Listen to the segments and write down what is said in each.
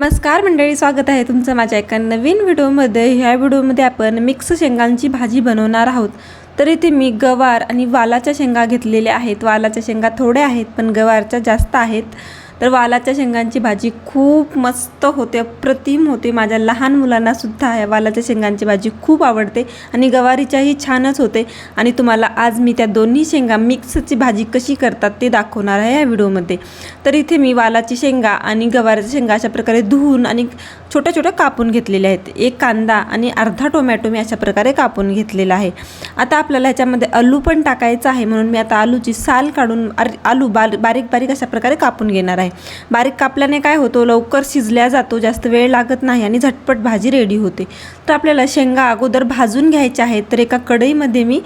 नमस्कार मंडळी स्वागत आहे तुमचं माझ्या एका नवीन व्हिडिओमध्ये. ह्या व्हिडिओमध्ये आपण मिक्स शेंगांची भाजी बनवणार आहोत. तर इथे मी गवार आणि वालाच्या शेंगा घेतलेल्या आहेत. वालाच्या शेंगा थोड्या आहेत पण गवारच्या जास्त आहेत. तर वालाच्या शेंगांची भाजी खूप मस्त होते अप्रतिम होते. माझ्या लहान मुलांना सुद्धा ह्या वालाच्या शेंगांची भाजी खूप आवडते आणि गवारीच्याही छानच होते. आणि तुम्हाला आज मी त्या दोन्ही शेंगा मिक्सची भाजी कशी करतात ते दाखवणार आहे या व्हिडिओमध्ये. तर इथे मी वालाची शेंगा आणि गवारीच्या शेंगा अशा प्रकारे धुवून आणि छोट्या छोट्या कापून घेतलेल्या आहेत. एक कांदा आणि अर्धा टोमॅटो मी अशा प्रकारे कापून घेतलेला आहे. आता आपल्याला ह्याच्यामध्ये आलू पण टाकायचं आहे म्हणून मी आता आलूची साल काढून आलू बार बारीक बारीक अशा प्रकारे कापून घेणार आहे. बारीक कापल्याने काय होतो लवकर शिजल्या जातो जास्त वेळ लागत नाही आणि झटपट भाजी रेडी होते. तर आपल्याला शेंगा अगोदर भाजून घ्यायच्या आहेत तर एका कढईमध्ये मी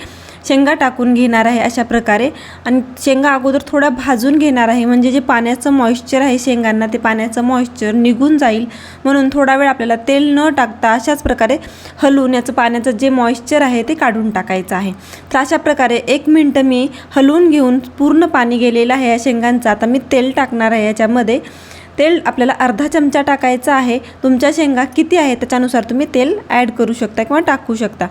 शेंगा टाकून घेणार आहे अशा प्रकारे. आणि शेंगा अगोदर थोडा भाजून घेणार आहे. म्हणजे जे पाण्याचं मॉइश्चर आहे शेंगांना ते पाण्याचं मॉइश्चर निघून जाईल. म्हणून थोडा वेळ आपल्याला तेल न टाकता अशाच प्रकारे हलवून याचं पाण्याचं जे मॉइश्चर आहे ते काढून टाकायचं आहे. तर अशा प्रकारे एक मिनटं मी हलवून घेऊन पूर्ण पाणी गेलेलं आहे या शेंगांचं. आता मी तेल टाकणार आहे याच्यामध्ये. तेल आपल्याला अर्धा चमचा टाकायचा आहे. तुमच्या शेंगा किती आहे त्याच्यानुसार तुम्ही तेल ॲड करू शकता किंवा टाकू शकता.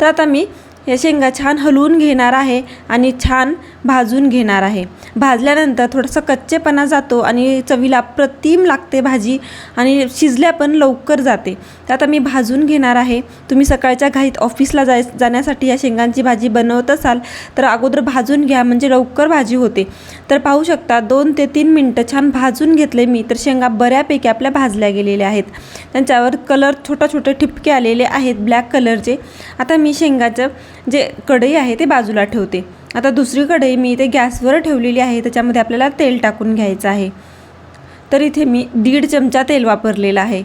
तर आता मी या शेंगा छान हलवून घेणार आहे आणि छान भाजून घेणार आहे. भाजल्यानंतर थोडंसं कच्चेपणा जातो आणि चवीला अप्रतिम लागते भाजी आणि शिजल्या पण लवकर जाते. तर आता मी भाजून घेणार आहे. तुम्ही सकाळच्या घाईत ऑफिसला जाय जाण्यासाठी या शेंगांची भाजी बनवत असाल तर अगोदर भाजून घ्या म्हणजे लवकर भाजी होते. तर पाहू शकता दोन ते तीन मिनटं छान भाजून घेतले मी तर शेंगा बऱ्यापैकी आपल्या भाजल्या गेलेल्या आहेत. त्यांच्यावर कलर छोटा छोटे ठिपके आलेले आहेत ब्लॅक कलरचे. आता मी शेंगाचं जे कढई आहे ते बाजूला ठेवते. आता दुसरी कढई मी इथे गॅसवर ठेवलेली आहे त्याच्यामध्ये आपल्याला तेल टाकून घ्यायचं आहे. तर इथे मी दीड चमचा तेल वापरलेलं आहे.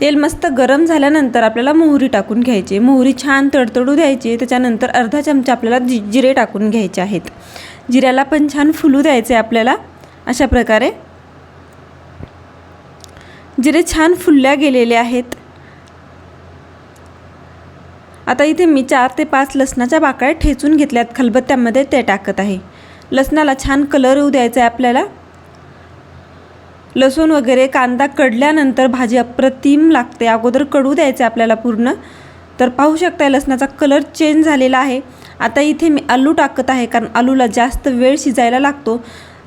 तेल मस्त गरम झाल्यानंतर आपल्याला मोहरी टाकून घ्यायची. मोहरी छान तडतडू द्यायची त्याच्यानंतर अर्धा चमचा आपल्याला जि जिरे टाकून घ्यायचे आहेत. जिऱ्याला पण छान फुलू द्यायचे आपल्याला अशा प्रकारे. जिरे छान फुलल्या गेलेले आहेत. आता इथे मी चार ते पाच लसणाच्या बाकड्या ठेचून घेतल्यात. खलबत्त्यामध्ये ते टाकत आहे. लसणाला छान कलर येऊ द्यायचा आहे आपल्याला. लसूण वगैरे कांदा कडल्यानंतर भाजी अप्रतिम लागते. अगोदर कडू द्यायचं आपल्याला पूर्ण. तर पाहू शकता लसणाचा कलर चेंज झालेला आहे. आता इथे मी आलू टाकत आहे कारण आलूला जास्त वेळ शिजायला लागतो.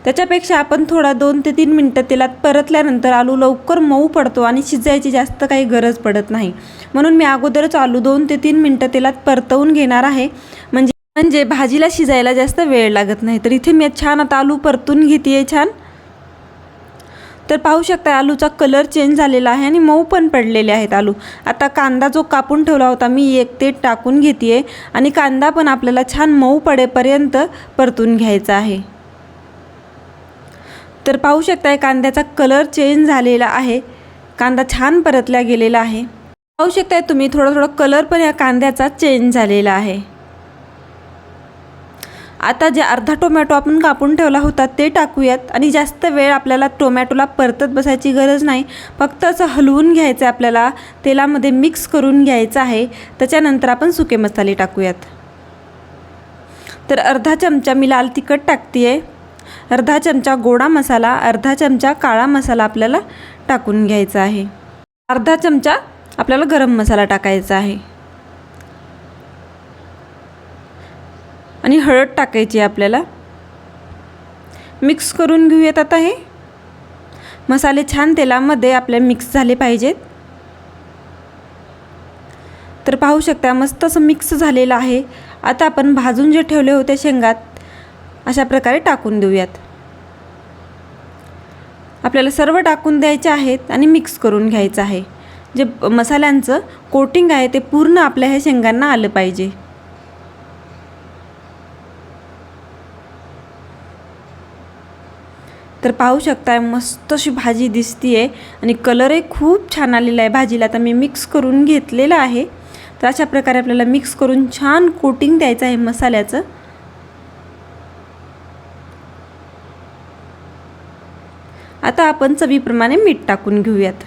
त्याच्यापेक्षा आपण थोडा दोन ते तीन मिनटं तेलात परतल्यानंतर आलू लवकर मऊ पडतो आणि शिजायची जास्त काही गरज पडत नाही. म्हणून मी अगोदरच आलू दोन ते तीन मिनटं तेलात परतवून घेणार आहे. म्हणजे म्हणजे भाजीला शिजायला जास्त वेळ लागत नाही. तर इथे मी छान आता आलू परतून घेते छान. तर पाहू शकता आलूचा कलर चेंज झालेला आहे आणि मऊ पण पडलेले आहेत आलू. आता कांदा जो कापून ठेवला होता मी एक ते टाकून घेते आणि कांदा पण आपल्याला छान मऊ पडेपर्यंत परतून घ्यायचा आहे. तर पाहू शकताय कांद्याचा कलर चेंज झालेला आहे. कांदा छान परतल्या गेलेला आहे. पाहू शकताय तुम्ही थोडं थोडं कलर पण या कांद्याचा चेंज झालेला आहे. आता जे अर्धा टोमॅटो आपण कापून ठेवला होता ते टाकूयात. आणि जास्त वेळ आपल्याला टोमॅटोला परतत बसायची गरज नाही. फक्त असं हलवून घ्यायचं आहे आपल्याला. तेलामध्ये मिक्स करून घ्यायचं आहे. त्याच्यानंतर आपण सुके मसाले टाकूयात. तर अर्धा चमचा मी लाल तिखट टाकते आहे अर्धा चमचा गोडा मसाला अर्धा चमचा काळा मसाला आपल्याला टाकून घ्यायचा आहे. अर्धा चमचा आपल्याला गरम मसाला टाकायचा आहे. आणि हळद टाकायची आहे आपल्याला. मिक्स करून घेऊयात आता हे. मसाले छान तेलामध्ये आपले मिक्स झाले पाहिजेत. तर पाहू शकता मस्त असं मिक्स झालेलं आहे. आता आपण भाजून जे ठेवले होते शेंगात अशा प्रकारे टाकून देऊयात. आपल्याला सर्व टाकून द्यायचे आहेत आणि मिक्स करून घ्यायचं आहे. जे मसाल्यांचं कोटिंग आहे ते पूर्ण आपल्या ह्या शेंगांना आलं पाहिजे. तर पाहू शकताय मस्त अशी भाजी दिसती आहे आणि कलरही खूप छान आलेला आहे. भाजीला आता मी मिक्स करून घेतलेलं आहे. तर अशा प्रकारे आपल्याला मिक्स करून छान कोटिंग द्यायचं आहे मसाल्याचं. आता आपण चवीप्रमाणे मीठ टाकून घेऊयात.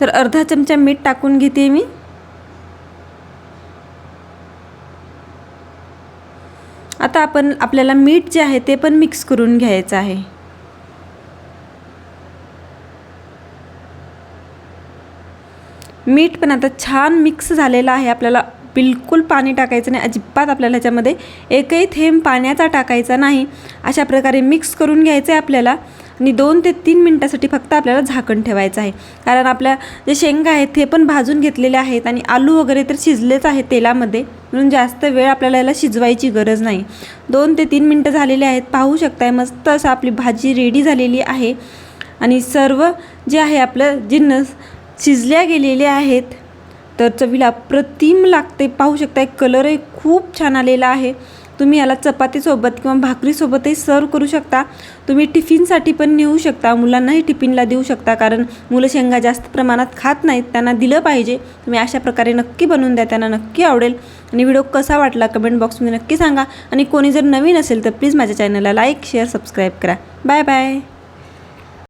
तर अर्धा चमचा मीठ टाकून घेते मी. आता आपण आपल्याला मीठ जे आहे ते पण मिक्स करून घ्यायचं आहे. मीठ पण आता छान मिक्स झालेलं आहे आपल्याला. बिलकुल पाणी टाकायचं नाही. अजिबात आपल्याला ह्याच्यामध्ये एकही थेंब पाण्याचा टाकायचा नाही. अशा प्रकारे मिक्स करून घ्यायचं आहे आपल्याला आणि दोन ते तीन मिनटासाठी फक्त आपल्याला झाकण ठेवायचं आहे. कारण आपल्या जे शेंगा आहेत ते पण भाजून घेतलेले आहेत आणि आलू वगैरे तर शिजलेच आहे तेलामध्ये. म्हणून जास्त वेळ आपल्याला याला शिजवायची गरज नाही. दोन ते तीन मिनटं झालेले आहेत. पाहू शकताय मस्त असं आपली भाजी रेडी झालेली आहे. आणि सर्व जे आहे आपलं जिन्नस शिजल्या गेलेले आहेत. तर चवीला अप्रतिम लागते. पाहू शकता एक कलरही खूप छान आलेला आहे. तुम्ही याला चपातीसोबत किंवा भाकरीसोबतही सर्व करू शकता. तुम्ही टिफिनसाठी पण नेऊ शकता. मुलांनाही टिफिनला देऊ शकता कारण मुलं शेंगा जास्त प्रमाणात खात नाहीत. त्यांना दिलं पाहिजे. तुम्ही अशा प्रकारे नक्की बनवून द्या. त्यांना नक्की आवडेल. आणि व्हिडिओ कसा वाटला कमेंट बॉक्समध्ये नक्की सांगा. आणि कोणी जर नवीन असेल तर प्लीज माझ्या चॅनलला लाईक शेअर सबस्क्राईब करा. Bye bye.